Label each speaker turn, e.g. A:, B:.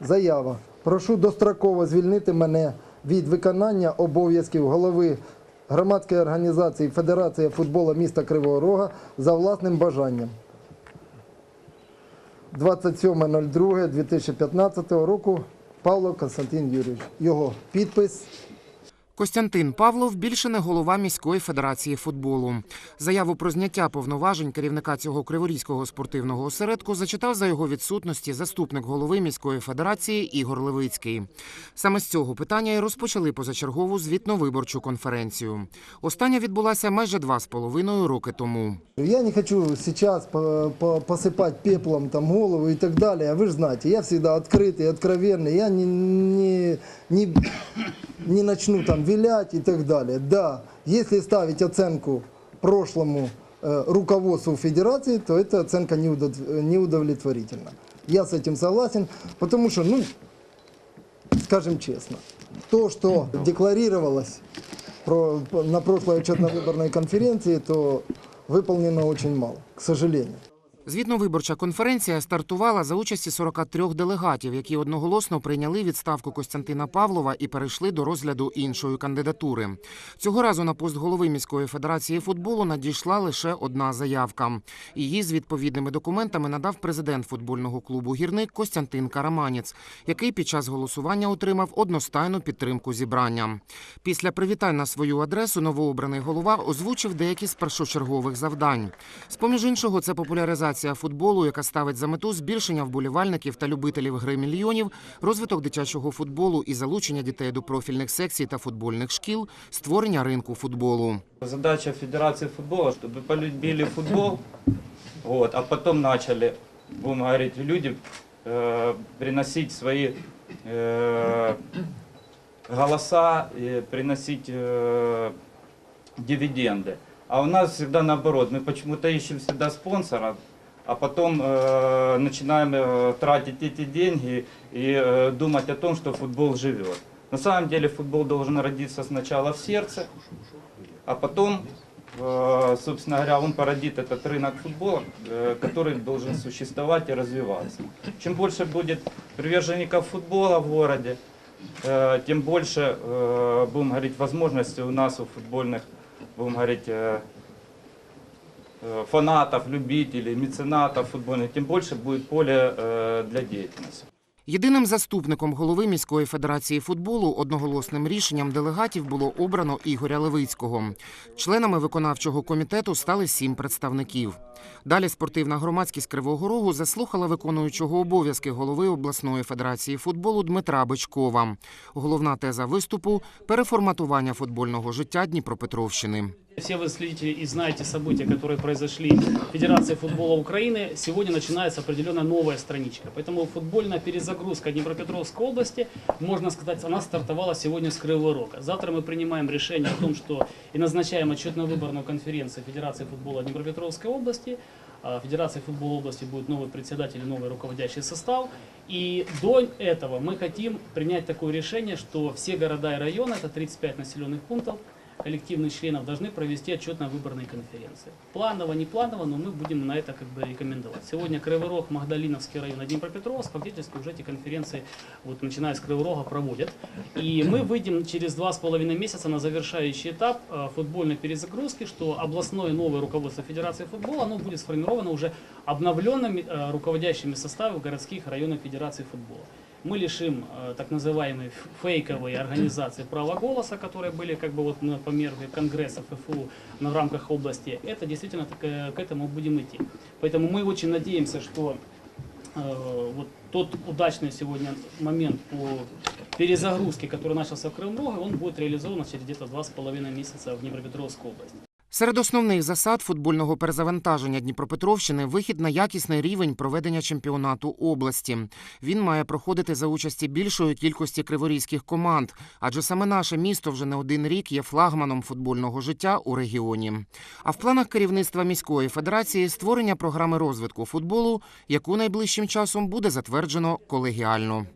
A: Заява. Прошу достроково звільнити мене від виконання обов'язків голови громадської організації Федерація футболу міста Кривого Рога за власним бажанням. 27.02.2015 року Павло Константин Юрійович. Його підпис.
B: Костянтин Павлов більше не голова міської федерації футболу. Заяву про зняття повноважень керівника цього криворізького спортивного осередку зачитав за його відсутності заступник голови міської федерації Ігор Левицький. Саме з цього питання і розпочали позачергову звітно-виборчу конференцію. Остання відбулася майже два з половиною роки тому.
A: Я не хочу сейчас по- по- посыпать пеплом там голову и так далее. А Вы же знаете, я всегда открытый, откровенный. Я не, не, не, не начну там вилять и так далее. Да, если ставить оценку прошлому э, руководству федерации, то эта оценка неудов- неудовлетворительна. Я с этим согласен, потому что, ну, скажем честно, то, что декларировалось про- на прошлой отчетно-выборной конференции, то выполнено очень мало, к сожалению.
B: Звітно-виборча конференція стартувала за участі 43 делегатів, які одноголосно прийняли відставку Костянтина Павлова і перейшли до розгляду іншої кандидатури. Цього разу на пост голови міської федерації футболу надійшла лише одна заявка. Її з відповідними документами надав президент футбольного клубу Гірник Костянтин Караманець, який під час голосування отримав одностайну підтримку зібрання. Після привітань на свою адресу новообраний голова озвучив деякі з першочергових завдань. З поміж іншого, це популяризація футболу, яка ставить за мету збільшення вболівальників та любителів гри мільйонів, розвиток дитячого футболу і залучення дітей до профільних секцій та футбольних шкіл, створення ринку футболу.
C: Задача Федерации футбола, чтобы полюбили футбол, вот, а потом начали, будем говорить, люди э, приносить свои э, голоса, и приносить э, дивиденды. А у нас всегда наоборот, мы почему-то ищем всегда спонсора, а потом э, начинаем э, тратить эти деньги и э, думать о том, что футбол живет. На самом деле футбол должен родиться сначала в сердце, а потом, э, собственно говоря, он породит этот рынок футбола, э, который должен существовать и развиваться. Чем больше будет приверженников футбола в городе, э, тем больше, э, будем говорить, возможностей у нас, у футбольных, будем говорить, э, фанатов, любителей, меценатов футбольных, тем больше будет поле э, для деятельности.
B: Єдиним заступником голови міської федерації футболу одноголосним рішенням делегатів було обрано Ігоря Левицького. Членами виконавчого комітету стали сім представників. Далі спортивна громадськість Кривого Рогу заслухала виконуючого обов'язки голови обласної федерації футболу Дмитра Бичкова. Головна теза виступу переформатування футбольного життя Дніпропетровщини.
D: Все вы следите и знаете события, которые произошли в Федерации футбола Украины. Сегодня начинается определенная новая страничка. Поэтому футбольная перезагрузка Днепропетровской области, можно сказать, она стартовала сегодня с Кривого Рога. Завтра мы принимаем решение о том, что и назначаем отчетно-выборную конференцию Федерации футбола Днепропетровской области. А Федерации футбола области будет новый председатель новый руководящий состав. И до этого мы хотим принять такое решение, что все города и районы, это 35 населенных пунктов, коллективных членов должны провести отчетно-выборные конференции. Планово, не планово, но мы будем на это как бы рекомендовать. Сегодня Кривый Рог, Магдалиновский район и Днепропетровск фактически уже эти конференции, вот начиная с Кривого Рога, проводят. И мы выйдем через два с половиной месяца на завершающий этап э, футбольной перезагрузки, что областное новое руководство Федерации футбола, оно будет сформировано уже обновленными э, руководящими составами городских районов Федерации футбола мы лишим э, так называемые ф- фейковые организации права голоса, которые были как бы вот на по мере конгресса ФФУ на, в рамках области. Это действительно так, э, к этому будем идти. Поэтому мы очень надеемся, что э, вот тот удачный сегодня момент по перезагрузке, который начался в Крым он будет реализован через где-то два с половиной месяца в Днепропетровской области.
B: Серед основних засад футбольного перезавантаження Дніпропетровщини вихід на якісний рівень проведення чемпіонату області. Він має проходити за участі більшої кількості криворізьких команд, адже саме наше місто вже не один рік є флагманом футбольного життя у регіоні. А в планах керівництва міської федерації створення програми розвитку футболу, яку найближчим часом буде затверджено колегіально.